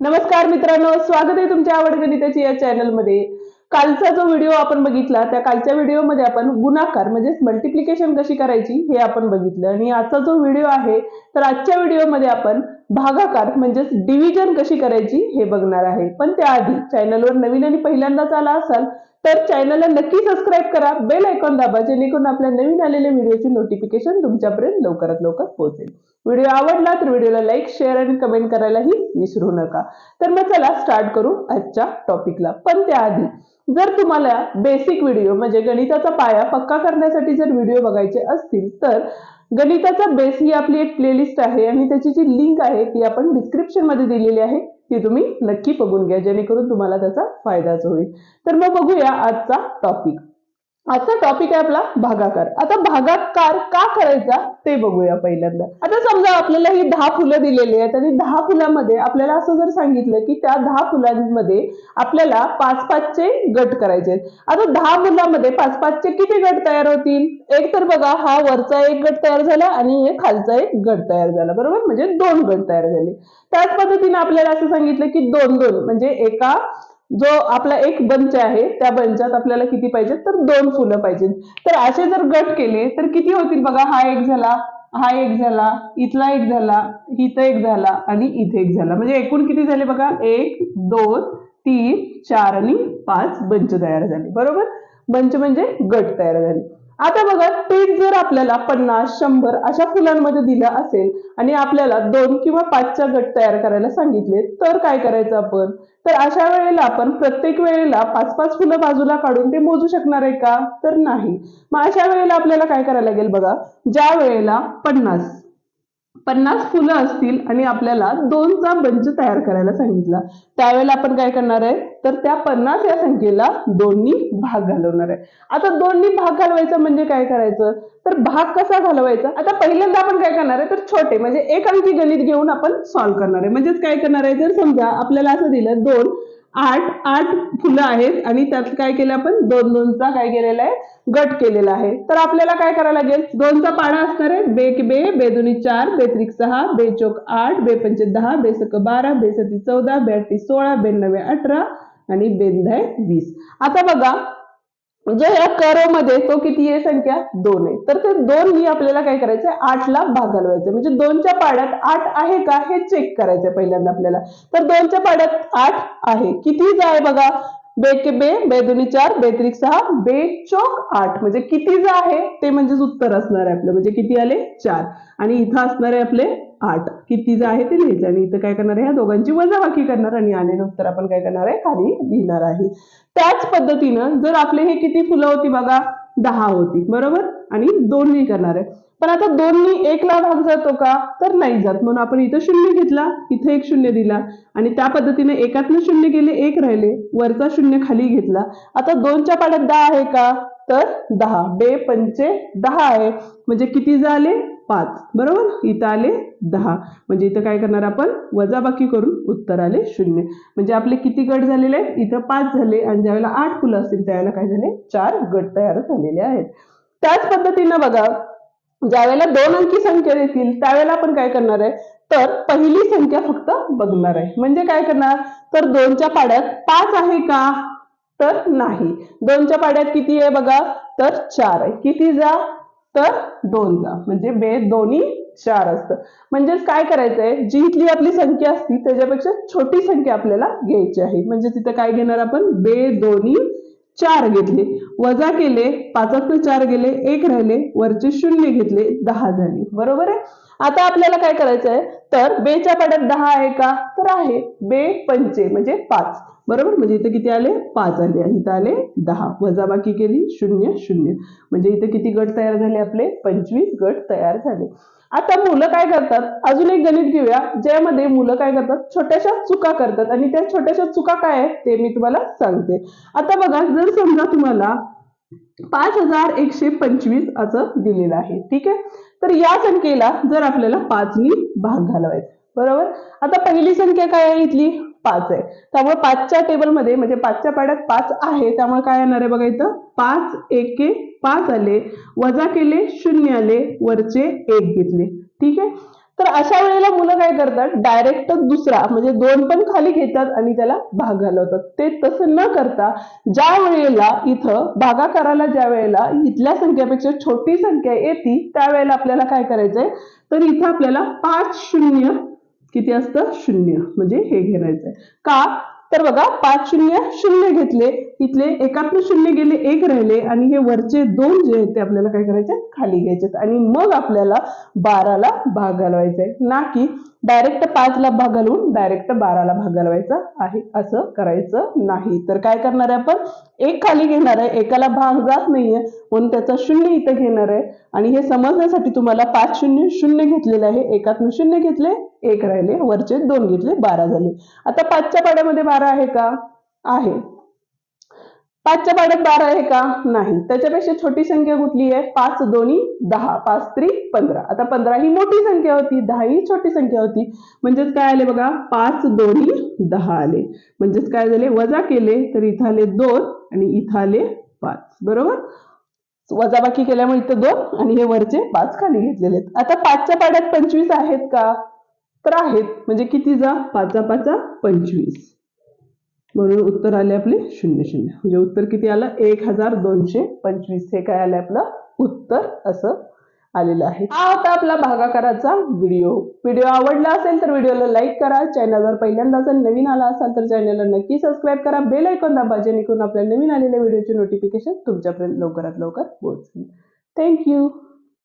नमस्कार मित्रांनो स्वागत आहे तुमच्या आवड गणिताची या चॅनलमध्ये. कालचा जो व्हिडिओ आपण बघितला त्या कालच्या व्हिडिओमध्ये आपण गुणाकार म्हणजेच मल्टिप्लिकेशन कशी करायची हे आपण बघितलं. आणि आजचा जो व्हिडिओ आहे तर आजच्या व्हिडिओमध्ये आपण भागाकार म्हणजेच डिव्हिजन कशी करायची हे बघणार आहे. पण त्याआधी चॅनलवर नवीन आणि पहिल्यांदाच आला असाल तर चॅनलला नक्की सबस्क्राईब करा बेल आयकॉन दाबा जेणेकरून आपल्या नवीन आलेल्या व्हिडिओची नोटिफिकेशन तुमच्यापर्यंत लवकरात लवकर पोहोचेल. व्हिडिओ आवडला तर व्हिडिओला लाईक शेअर आणि कमेंट करायलाही विसरू नका. तर मग चला स्टार्ट करू आजच्या टॉपिकला पण त्याआधी जर तुम्हाला बेसिक व्हिडिओ म्हणजे गणिताचा पाया पक्का करण्यासाठी जर व्हिडिओ बघायचे असतील तर गणिताचा बेस ही आपली एक प्लेलिस्ट आहे आणि त्याची जी लिंक आहे ती आपण डिस्क्रिप्शनमध्ये दिलेली आहे ती तुम्ही नक्की बघून घ्या जेणेकरून तुम्हाला त्याचा फायदाच होईल. तर मग बघूया आजचा टॉपिक आजचा टॉपिक आहे आपला भागाकार. आता भागाकार का करायचा ते बघूया पहिल्यांदा. आता समजा आपल्याला ही दहा फुलं दिलेली आहेत आणि दहा फुलामध्ये आपल्याला असं जर सांगितलं की त्या दहा फुलांमध्ये आपल्याला पाच पाचचे गट करायचे आहेत. आता दहा फुलामध्ये पाच पाचचे किती गट तयार होतील? एक तर बघा हा वरचा एक गट तयार झाला आणि हे खालचा एक गट तयार झाला बरोबर? म्हणजे दोन गट तयार झाले. त्याच पद्धतीने आपल्याला असं सांगितलं की दोन दोन म्हणजे एका जो आपला एक बंच आहे त्या बंचात आपल्याला किती पाहिजे तर दोन फुलं पाहिजेत तर असे जर गट केले तर किती होतील बघा हा एक झाला हा एक झाला इथला एक झाला इथं एक झाला आणि इथे एक झाला. म्हणजे एकूण किती झाले बघा? एक दोन तीन चार आणि पाच बंच तयार झाले. बरोबर? बंच म्हणजे गट तयार झाले. आता बघा तेच जर आपल्याला पन्नास शंभर अशा फुलांमध्ये दिलं असेल आणि आपल्याला दोन किंवा पाचच्या गट तयार करायला सांगितले तर काय करायचं आपण? तर अशा वेळेला आपण प्रत्येक वेळेला पाच पाच फुलं बाजूला काढून ते मोजू शकणार आहे का? तर नाही. मग अशा वेळेला आपल्याला काय करायला लागेल बघा ज्या वेळेला पन्नास पन्नास फुलं असतील आणि आपल्याला दोनचा बंच तयार करायला सांगितला. त्यावेळेला आपण काय करणार आहे? तर त्या पन्नास या संख्येला दोन्ही भाग घालवणार आहे. आता दोन्ही भाग घालवायचा म्हणजे काय करायचं? तर भाग कसा घालवायचा? आता पहिल्यांदा आपण काय करणार आहे? तर छोटे म्हणजे एक अंकी गणित घेऊन आपण सॉल्व्ह करणार आहे. म्हणजेच काय करणार आहे? जर समजा आपल्याला असं दिलं दोन आठ आठ फुलं आहेत आणि त्यात काय केलं आपण? दोन दोनचा काय केलेला आहे? गट केलेला आहे. तर आपल्याला काय करायला लागेल? दोनचा पाडा असणार आहे. बे बे बेदुनी चार बेत्रिक सहा बेचोक आठ बेपंचे दहा बेसक बारा बेसती चौदा बेअटी सोळा बेनव्वे अठरा आणि बेंधाय वीस. आता बघा म्हणजे या करो मध्ये तो किती आहे संख्या? दोन आहे. तर ते दोन ही आपल्याला काय करायचंय? आठला भाग घालवायचं म्हणजे दोनच्या पाड्यात आठ आहे का? हे चेक करायचंय पहिल्यांदा आपल्याला. तर दोनच्या पाड्यात आठ आहे. किती जाय बघा? बे के बे बे दोन्ही चार बेत्रिक सहा बे चौक आठ. म्हणजे किती जे आहे ते म्हणजेच उत्तर असणार आहे आपलं. म्हणजे किती आले? चार. आणि इथं असणार आहे आपले आठ. किती जे आहे ते लिहायचं. आणि इथं काय करणार आहे? ह्या दोघांची वजाबाकी करणार आणि आलेलं उत्तर आपण काय करणार आहे? खाली लिहिणार आहे. त्याच पद्धतीनं जर आपले हे किती फुलं होती बघा दहा होती बरोबर? आणि दोन्ही करणार आहे. पण आता दोन्ही एकला भाग जातो का? तर नाही जात. म्हणून आपण इथं शून्य घेतला इथं एक शून्य दिला. आणि त्या पद्धतीने एकातनं शून्य गेले एक राहिले. वरचा शून्य खाली घेतला. आता दोनच्या पाड्यात दहा आहे का? तर दहा. बे पंचे दहा आहे. म्हणजे किती झाले? पाच. बरोबर? इथं आले दहा. म्हणजे इथं काय करणार आपण? वजाबाकी करून उत्तर आले शून्य. म्हणजे आपले किती गट झालेले आहेत? इथं पाच झाले आणि ज्यावेळेला आठ फुलं असतील त्यावेळेला काय झाले? चार गट तयार झालेले आहेत. त्याच पद्धतीनं बघा ज्यावेळेला दोन अंकी संख्या देतील त्यावेळेला आपण काय करणार आहे? तर पहिली संख्या फक्त बघणार आहे. म्हणजे काय करणार? तर दोनच्या पाड्यात पाच आहे का? तर नाही. दोनच्या पाड्यात किती आहे बघा? तर चार आहे. किती जा? तर दोनचा म्हणजे बे दोन्ही चार असतं. म्हणजेच काय करायचंय? जी इथली आपली संख्या असती त्याच्यापेक्षा छोटी संख्या आपल्याला घ्यायची आहे. म्हणजे तिथं काय घेणार आपण? बे दोन्ही चार घेतले. वजा केले पाचातनं चार गेले एक राहिले. वरचे शून्य घेतले दहा झाले. बरोबर आहे? आता आपल्याला काय करायचंय? तर बेच्या पाड्यात दहा आहे का? तर आहे. बे पंचे म्हणजे पाच. बरोबर? म्हणजे इथं किती आले? पाच आले. आणि इथं आले दहा. वजाबाकी केली शून्य शून्य. म्हणजे इथे किती गट तयार झाले आपले? पंचवीस गट तयार झाले. आता मुलं काय करतात? अजून एक गणित घेऊया. ज्यामध्ये मुलं काय करतात? छोट्याशा चुका करतात. आणि त्या छोट्याशा चुका काय आहेत? ते मी तुम्हाला सांगते. आता बघा जर समजा तुम्हाला पाच हजार एकशे पंचवीस असं दिलेलं आहे. ठीक आहे? तर या संख्येला जर आपल्याला पाचनी भाग घालवायचा. बरोबर? आता पहिली संख्या काय आहे इथली? पाच आहे. त्यामुळे पाचच्या टेबलमध्ये म्हणजे पाचच्या पाड्यात पाच आहे. त्यामुळे काय येणार आहे बघा इथं? पाच एके पाच आले. वजा केले शून्य आले. वरचे एक घेतले. ठीक आहे? तर अशा वेळेला मुलं काय करतात? डायरेक्ट दुसरा म्हणजे दोन पण खाली घेतात आणि त्याला भाग घालवतात. ते तसं न करता ज्या वेळेला इथं भागाकाराला ज्या वेळेला इथल्या संख्येपेक्षा छोटी संख्या येते त्यावेळेला आपल्याला काय करायचंय? तर इथं आपल्याला पाच शून्य किती असतं? शून्य. म्हणजे हे घेरायचंय. का? तर बघा पाच शून्य शून्य घेतले. इथले एकातून शून्य गेले एक राहिले. आणि हे वरचे दोन जे आहेत ते आपल्याला काय करायचे? खाली घ्यायचे आणि मग आपल्याला बाराला भाग घालवायचा आहे ना की डायरेक्ट पाचला भाग घालून डायरेक्ट बाराला भाग घालवायचा आहे. असं करायचं नाही. तर काय करणार आहे आपण? एक खाली घेणार आहे. एकाला भाग जात नाहीये. म्हणून त्याचा शून्य इथं घेणार आहे. आणि हे समजण्यासाठी तुम्हाला पाच शून्य शून्य घेतलेलं आहे. एकातून शून्य घेतले एक राहिले वरचे दोन घेतले बारा झाले. आता पाचच्या पाड्यामध्ये बारा आहे का? आहे. पाचच्या पाड्यात बारा आहे का? नाही. त्याच्यापेक्षा छोटी संख्या कुठली आहे? पाच दोन्ही दहा. पाच त्री पंधरा. आता पंधरा ही मोठी संख्या होती दहा ही छोटी संख्या होती. म्हणजेच काय आले बघा? पाच दोन्ही दहा आले. म्हणजेच काय झाले? वजा केले तर इथं आले दोन आणि इथं आले पाच. बरोबर? वजाबाकी केल्यामुळे इथं दोन आणि हे वरचे पाच खाली घेतलेले आहेत. आता पाचच्या पाड्यात पंचवीस आहेत का? तर आहेत. म्हणजे किती जा? पाचा पाचा पंचवीस. म्हणून उत्तर आले आपले शून्य शून्य. म्हणजे उत्तर किती आलं? एक हजार दोनशे पंचवीस. हे काय आलं आपलं? उत्तर असं आलेलं आहे. हा होता आपला भागाकाराचा व्हिडिओ. व्हिडिओ आवडला असेल तर व्हिडिओला लाईक करा. चॅनलवर पहिल्यांदा जर नवीन आला असाल तर चॅनलला नक्की सबस्क्राईब करा. बेल ऐकून दाबा जेणेकरून आपल्या नवीन आलेल्या व्हिडिओचे नोटिफिकेशन तुमच्यापर्यंत लवकरात लवकर पोहोचेल. थँक्यू